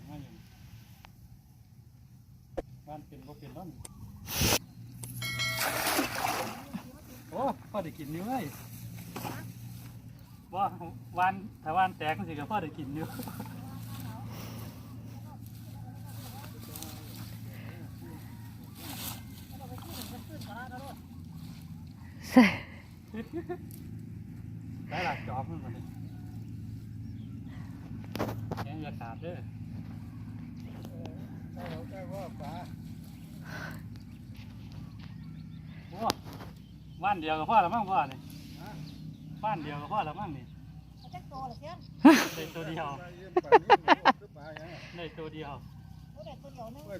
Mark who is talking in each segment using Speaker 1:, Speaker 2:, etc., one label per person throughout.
Speaker 1: ดมาอยู่บ้านเป็นบ่เป็นนั่นโอ้พ่อได้กินอยู่เว้ยว่าวานถ้าวานแตกสิก็พ่อได้กินอยู่
Speaker 2: ใส่
Speaker 1: ได้หลักจอบมันมาเลยแกงอย่าขาดเด้อโอ้ บ้านเดียวกับพ่อละมั่งพ่อนี่บ้านเดียวกับพ่อละมั่งนี่
Speaker 3: จักโตละเพื่อน
Speaker 1: ได้ตัวเดียวได้ตัวเดียว
Speaker 3: โอ้เดี๋ยว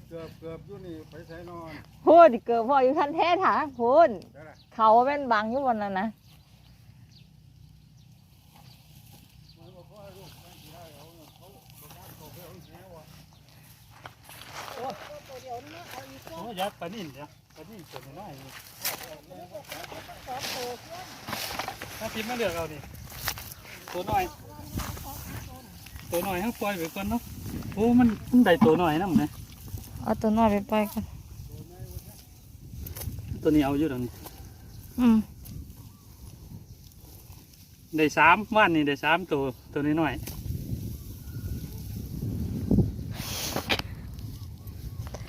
Speaker 4: เกือบเกือบอยู่นี่ไปใส่นอน
Speaker 2: พูดเกิดพ่ออยู่คันแท้ถางพูดเขาเป็นบังอยู่บนนั้นนะ
Speaker 4: มันบอกว่าลูกมันสิได้เอาเงินเขาบ่กล้าเข้าไปเอาแหวอะ
Speaker 3: ตัวเดียวนึงเอาอีกตัว
Speaker 1: โอ้ยัดปลานิ่นเดี๋ยวปลานิ่นตัวน้อยๆนี่
Speaker 3: สองโตเพื่อน
Speaker 1: ถ้าทิพย์มาเลือกเอานี่ตัวน้อย ตัวน้อยทั้งปล่อยไปก่อนเนาะโอ้มันมันได้ตัวน้อยนะมึงนะ
Speaker 2: เอาตัวน้อยไปปล่อยกัน
Speaker 1: ตัวนี้เอาอยู่ตรงนี้
Speaker 2: อืม
Speaker 1: ได้สามว่านนี่ได้สามตัวตัวนี้น้อย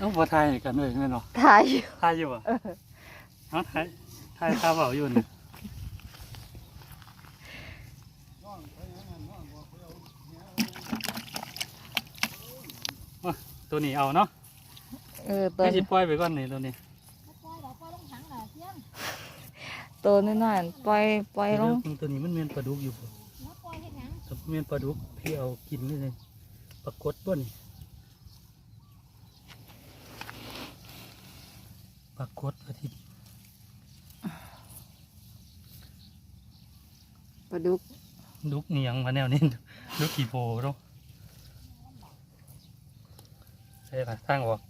Speaker 1: เอาพอทายกันเลยแม่นเนาะ
Speaker 2: ถ่ายอยู่
Speaker 1: ทายอยู่อะเอาทายทายข้าวเบาอยู่นี่
Speaker 4: น้องไปอย่างนั้นน้องบอกไปเอาแหว
Speaker 1: ตัวนี้เอาเนาะ
Speaker 2: เออตัว
Speaker 1: ไม่สิปล่อยไปก่อนนี่ตัวนี้
Speaker 3: ปล่อยเราปล่อยลงถังน่ะเพื่อน
Speaker 2: ตัวน้อยๆปล่อยปล่อยลง
Speaker 1: เดี๋ยวตัวนี้มันเมียนปลาดุกอยู่บ่
Speaker 3: แล้วปล่อยเฮ็ดหยัง
Speaker 1: ตัวเมียนปลาดุกพี่เอากินนี่เลยปรากฏบ่นี่ รากฏอาทิตย์
Speaker 2: ปลาดุก
Speaker 1: ดุกเนียงมาแนวนี้ดุกกี่โพเนาะใช่ป่ะทางออก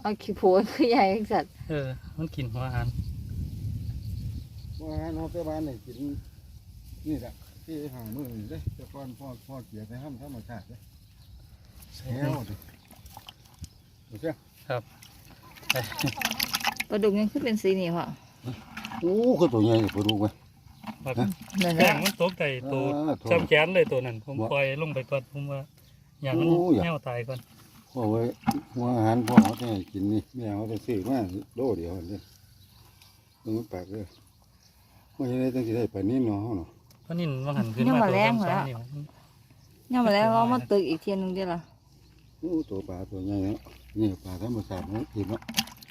Speaker 2: เอาขี้โพนคือใหญ่จัด
Speaker 1: เออ มันกินหัวอาหาร
Speaker 4: ว่าหาเนาะไปบ้านนี่กินนี่แหละที่หามื้อนี่เด้แต่ก่อนพ่อพ่อเกลียดในห้ำธรรมชาติเด้
Speaker 1: ใช่
Speaker 4: แหวดิโอเค
Speaker 1: ใช่
Speaker 2: ปลาดุกยังคือเป็นสีนี่พ่อ
Speaker 4: โอ้คือตัวใหญ่นี่บ่รู้เว้ย
Speaker 1: แบบ
Speaker 2: นั่นแห
Speaker 1: แป้
Speaker 2: ละ
Speaker 1: งมันตกใจตัว
Speaker 4: อ่าโถ่
Speaker 1: จำแขนเลยตัวนั้น ผมปล่อยลงไปก่อนผมว่าอย่างมัน
Speaker 4: โอ้ย
Speaker 1: แนวตายก่อน
Speaker 4: พ่อไว้หัวอาหารพ่อเขาจะให้กินนี่แม่เขาจะซื้อมาโลเดียวนี่มึงมันปากเลยว่าจะได้ตั้งแต่ได้ปานนี้เนาะเฮาเนาะ
Speaker 1: เพราะนี่มันหันขึ้นมาตัวสองนิ้ว
Speaker 2: เนี่ยมาแล้วเรามาตึกอีกทีหนึงเดียวละ
Speaker 4: โอ้ตัวปลาตัวใหญ่เนาะนี่ปลาธรรมชาติมันกินเนาะ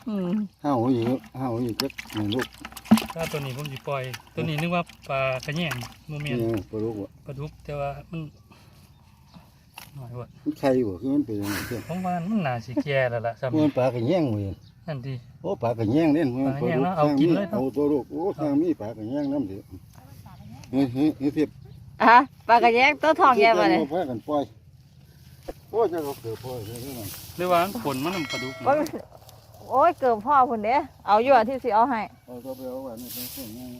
Speaker 2: อืม
Speaker 4: ห้าวอยู่ห้าวอยู่จักหนึ่งลูก
Speaker 1: ถ้าตัวนี้ผมสิปล่อย ตัวนี้นึกว่าปลากระแยงโมเม
Speaker 4: นี่
Speaker 1: น
Speaker 4: ปลาลูกวะ
Speaker 1: ปลาดุกแต่ว่ามันหน่อยว่า
Speaker 4: มันไข่บ่คือมันเป็นยังไงเจ้า
Speaker 1: ผมว่ามันน่าสิแก่แล้วล่ะสำ
Speaker 4: มันปลากระแยงเว้ย
Speaker 1: นั่นดี
Speaker 4: โอ้ปลากระแยงเด่นมัน
Speaker 1: ปลากระแยงเนาะเอากินเลยเนาะ
Speaker 4: เอาตัวลูกโอ้ทางมีปลากระแยงน้ำเดียวเฮ้ยเฮ้ยเฮ้ยเทียบ
Speaker 2: อะปลากระแยงตัวทองแย่มาเลย
Speaker 4: พากันปล่อย โอ้จะเขาเกิดปล่อยเลยนั่น
Speaker 1: หรือว่ามันผลมันปลาดุก
Speaker 2: โอ้ยโอ้ยเกิดพ่อพุ่นเด้เอาอยู่อะที่สิเอาให้
Speaker 4: เอาตัวไปเอาไว้ในเป็นเส้นง่าย